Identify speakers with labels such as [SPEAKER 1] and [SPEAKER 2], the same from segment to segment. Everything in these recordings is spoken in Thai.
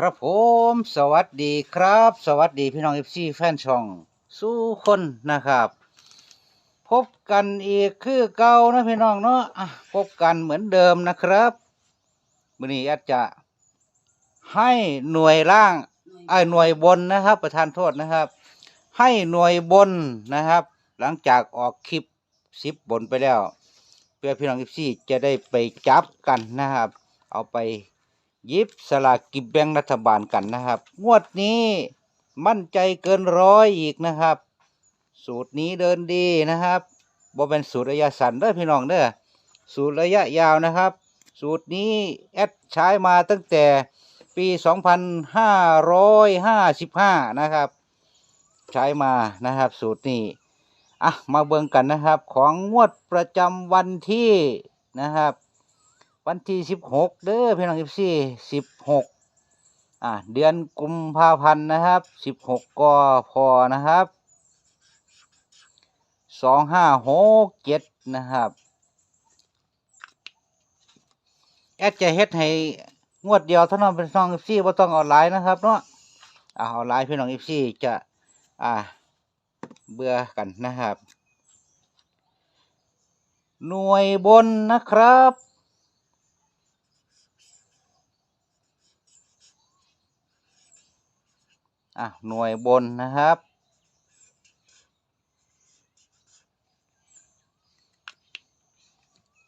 [SPEAKER 1] ครับผมสวัสดีครับ สวัสดีพี่น้องเอฟซีแฟนช่อง สู้คนนะครับ พบกันอีกคือเก่านะพี่น้องเนาะะพบกันเหมือนเดิมนะครับวันนี้อาจจะให้หน่วยล่างไอ้หน่วยบนนะครับ ประธานโทษนะครับ ให้หน่วยบนนะครับ หลังจากออกคลิปสิบบนไปแล้ว เพื่อพี่น้องเอฟซีจะได้ไปจับกันนะครับ เอาไป ยิบสลากกินแบ่งรัฐบาลกันนะครับ งวดนี้มั่นใจเกินร้อยอีกนะครับ สูตรนี้เดินดีนะครับบ่เป็นสูตรระยะสั้นเด้อพี่น้องเด้อสูตรระยะยาวนะครับ สูตรนี้แอดใช้มาตั้งแต่ปี 2555 นะครับ ใช้มานะครับ สูตรนี้อะมาเบิ่งกันนะครับ ของงวดประจำวันที่นะครับ วันที่สิบหกเด้อพี่น้องสิบสี่สิบหกอะเดือนกุมภาพันธ์นะครับสิบหกก็พอนะครับสองห้าหกเจ็ดนะครับแอดจะเฮ็ดให้งวดเดียวเท่านั้นเป็นน้องสิบสี่ว่าต้องเอาหลายนะครับเนาะอะเอาหลายพี่น้องสิบสี่จะอ่าเบื่อกันนะครับ หน่วยบนนะครับ อะหน่วยบนนะครับ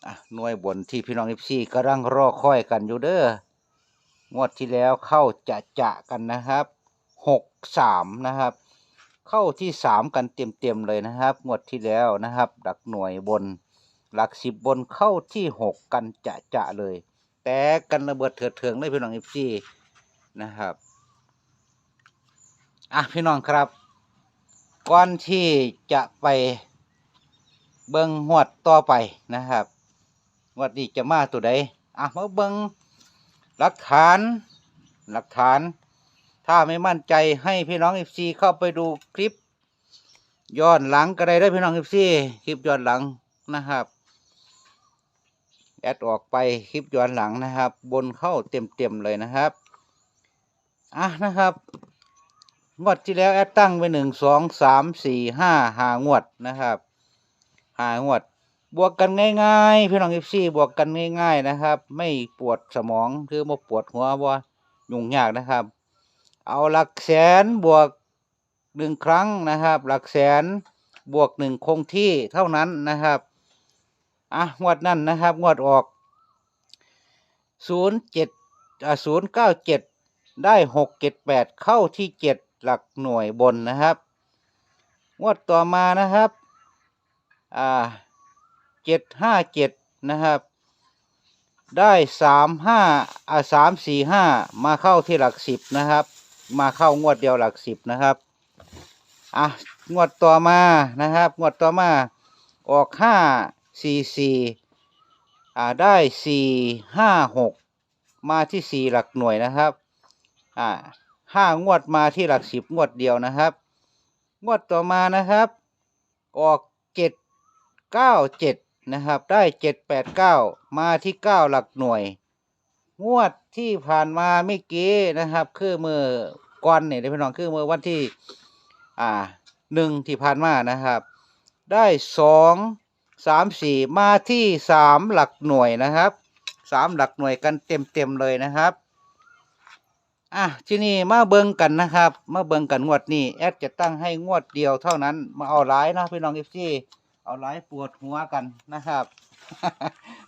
[SPEAKER 1] อะหน่วยบนที่พี่น้องเอฟซีกำลังรอคอยกันอยู่เด้องวดที่แล้วเข้าจะจะกันนะครับหกสามนะครับ เข้าที่สามกันเต็มเต็มๆเลยนะครับ งวดที่แล้วนะครับ หลักหน่วยบน หลักสิบบนเข้าที่หกกันจะจะเลย แต่กันระเบิดเถิดเถิงเลยพี่น้องเอฟซีนะครับ อะพี่น้องครับ ก่อนที่จะไปเบิ้งหวดต่อไปนะครับวดนี้จะมาตัวใดอะมาเบิ้งหลักฐานหลักฐาน ถ้าไม่มั่นใจให้พี่น้องเอฟซีเข้าไปดูคลิปย้อนหลังก็ได้ได้พี่น้องเอฟซีคลิปย้อนหลังนะครับแอดออกไปคลิปย้อนหลังนะครับ บนเข้าเต็มๆเลยนะครับ อะนะครับ งวดที่แล้วแอดตั้งไปหนึ่งสองสามสี่ห้าหางวดนะครับ หางวด บวกกันง่ายๆพี่น้องเอฟซีบวกกันง่าย ๆนะครับ ไม่ปวดสมองคือบ่ปวดหัวบ่ยุ่งยากนะครับ เอาหลักแสนบวกหนึ่งครั้งนะครับ หลักแสนบวกหนึ่งคงที่เท่านั้นนะครับอะงวดนั้นนะครับ งวดออกศูนย์เจ็ดอ่าศูนย์เก้าเจ็ดได้หกเจ็ดแปดเข้าที่เจ็ด หลักหน่วยบนนะครับ งวดต่อมานะครับอ่าเจ็ดห้าเจ็ดนะครับ ได้สามห้าอ่าสามสี่ห้ามาเข้าที่หลักสิบนะครับ มาเข้างวดเดียวหลักสิบนะครับอะงวดต่อมานะครับ งวดต่อมาออกห้าสี่สี่อ่าได้สี่ห้าหกมาที่สี่หลักหน่วยนะครับอ่า ห้างวดมาที่หลักสิบงวดเดียวนะครับ งวดต่อมานะครับ ออกเจ็ดเก้าเจ็ดนะครับ ได้เจ็ดแปดเก้ามาที่เก้าหลักหน่วย งวดที่ผ่านมาเมื่อกี้นะครับ คือมือก่อนเนี่ยพี่น้องคือมือวันที่ อ่าหนึ่งที่ผ่านมานะครับ ได้สองสามสี่มาที่สามหลักหน่วยนะครับสามหลักหน่วยกันเต็มเต็มเลยนะครับ อะที่นี่มาเบิ่งกันนะครับ มาเบิ่งกันงวดนี้แอดจะตั้งให้งวดเดียวเท่านั้น มาเอาหลายนะพี่น้องเอฟซีเอาหลายปวดหัวกันนะครับ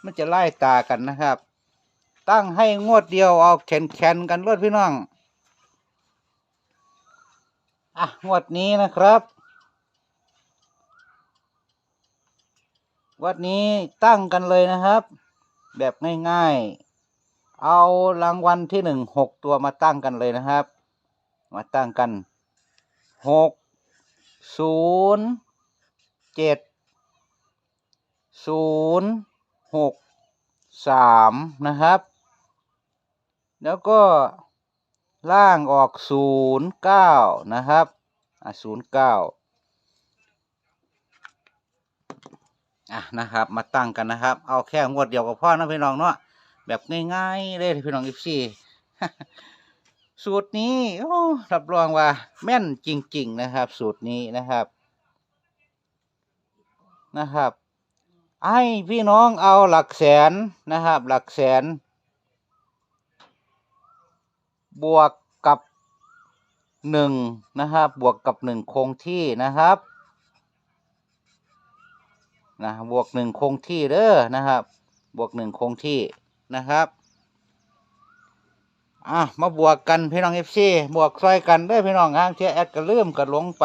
[SPEAKER 1] มันจะไล่ตากันนะครับ ตั้งให้งวดเดียวเอาแขนแขนๆกันรถพี่น้องอะงวดนี้นะครับงวดนี้ตั้งกันเลยนะครับ แบบง่ายๆ เอารางวัลที่หนึ่งหกตัวมาตั้งกันเลยนะครับ มาตั้งกันหกศูนย์เจ็ดศูนย์หกสามนะครับ แล้วก็ล่างออกศูนย์เก้านะครับอะศูนย์เก้าอะนะครับ มาตั้งกันนะครับ เอาแค่งวดเดียวกับพ่อนะพี่น้องเนาะ แบบง่ายๆเลยพี่น้องอีฟซีสูตรนี้โอ้รับรองว่า แม่นจริง ๆ นะครับ สูตรนี้นะครับ นะครับให้พี่น้องเอาหลักแสนนะครับ หลักแสน บวกกับหนึ่งนะครับ บวกกับหนึ่งคงที่นะครับนะบวกหนึ่งคงที่เด้อนะครับ บวกหนึ่งคงที่ นะครับอะมาบวกกันพี่น้องเอฟซีบวกซอยกันได้พี่น้องห้างเทียแอดก็เริ่มก็ลงไป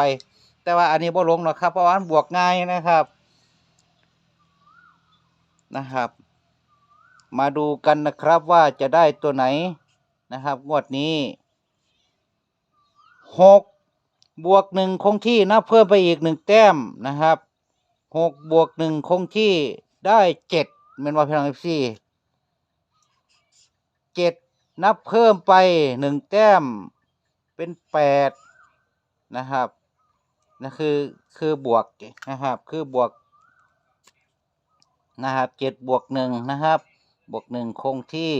[SPEAKER 1] แต่ว่าอันนี้บ่ลงหรอกครับ เพราะว่ามันบวกง่ายนะครับนะครับ มาดูกันนะครับว่าจะได้ตัวไหนนะครับงวดนี้หกบวกหนึ่งคงที่นับเพิ่มไปอีกหนึ่งแต้มนะครับหกบวกหนึ่งคงที่ได้เจ็ดเป็นว่าพี่น้องเอฟซี เจ็ดนับเพิ่มไปหนึ่งแต้มเป็นแปดนะครับนั่นคือคือบวกนะครับคือบวกนะครับเจ็ดบวกหนึ่งนะครับบวกหนึ่งคงที่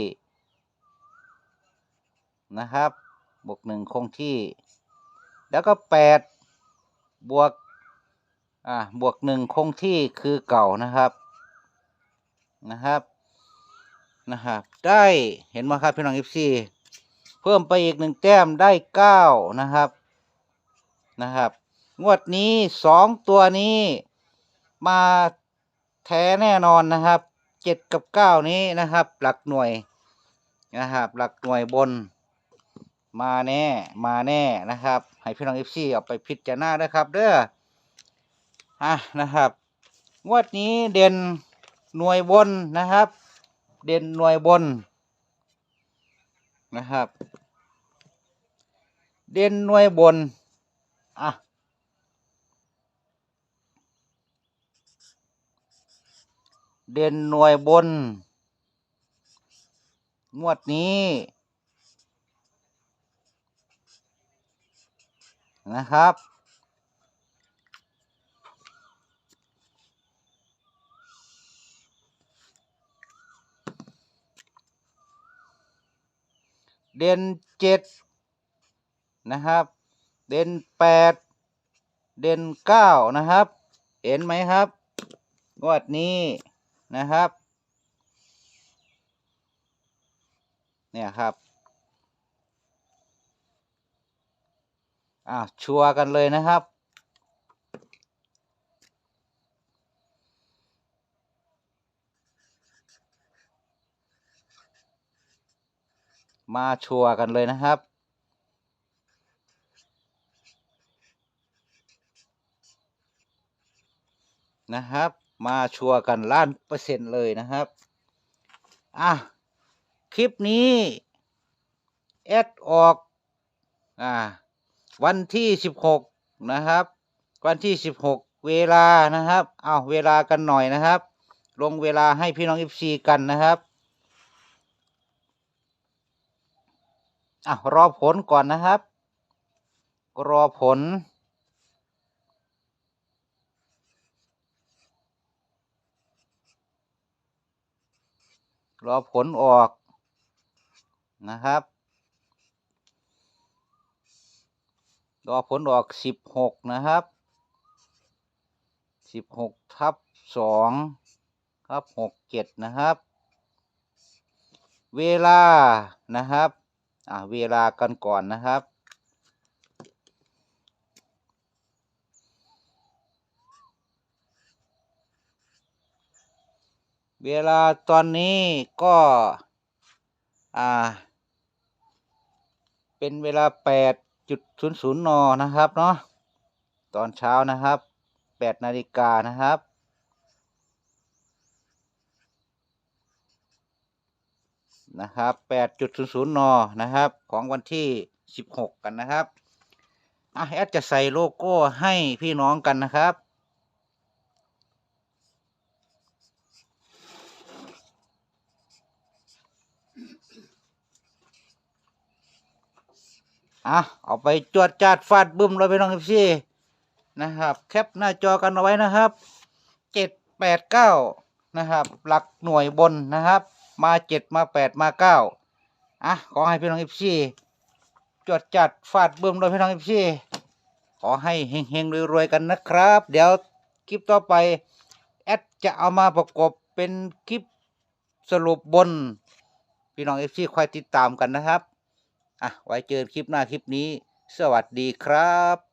[SPEAKER 1] นะครับบวกหนึ่งคงที่ แล้วก็แปดบวกอ่าบวกหนึ่งคงที่คือเก่านะครับนะครับ นะครับ ได้เห็นไหมครับพี่น้องเอฟซีเพิ่มไปอีกหนึ่งแต้มได้เก้านะครับนะครับ งวดนี้สองตัวนี้มาแท้แน่นอนนะครับเจ็ดกับเก้านี้นะครับ หลักหน่วยนะครับหลักหน่วยบน มาแน่มาแน่นะครับ ให้พี่น้องเอฟซีเอาไปพิจารณาด้วยครับ เด้ออะนะครับ งวดนี้เด่นหน่วยบนนะครับ เด่นหน่วยบนนะครับ เด่นหน่วยบน อะ เด่นหน่วยบน งวดนี้นะครับ เด่นเจ็ดนะครับ เด่นแปดเด่นเก้านะครับ เห็นไหมครับงวดนี้นะครับ เนี่ยครับอ่าชัวร์กันเลยนะครับ มาชัวร์กันเลยนะครับ นะครับ มาชัวร์กันล้านเปอร์เซ็นต์เลยนะครับอะคลิปนี้แอดออกอ่าวันที่สิบหกนะครับ วันที่สิบหกเวลานะครับ เอาเวลากันหน่อยนะครับ ลงเวลาให้พี่น้องอฟซีกันนะครับ อะรอผลก่อนนะครับ รอผล รอผลออกนะครับ รอผลออกสิบหกนะครับสิบหกทับสองทับหกเจ็ดนะครับ เวลานะครับ อ่าเวลากันก่อนนะครับ เวลาตอนนี้ก็อ่าเป็นเวลาแปดจุดศูนย์ศูนย์นนะครับเนาะตอนเช้านะครับแปดนาฬิกานะครับ นะครับแปดจุดศูนย์ศูนย์นนะครับ ของวันที่สิบหกกันนะครับอะแอดจะใส่โลโก้ให้พี่น้องกันนะครับอะเอาไปจวดจาดฟาดบึ้มเลยพี่น้องพี่นะครับ แคปหน้าจอกันเอาไว้นะครับเจ็ดแปดเก้านะครับ หลักหน่วยบนนะครับ มาเจ็ดมาแปดมาเก้าอะขอให้พี่น้องพี่จวดจัดฟาดเบิ่มโดยพี่น้องพี่ขอให้เฮงๆรวยๆกันนะครับ เดี๋ยวคลิปต่อไปแอดจะเอามาประกบเป็นคลิปสรุปบน พี่น้องเอฟซีคอยติดตามกันนะครับ อะ ไว้เจอคลิปหน้าคลิปนี้ สวัสดีครับ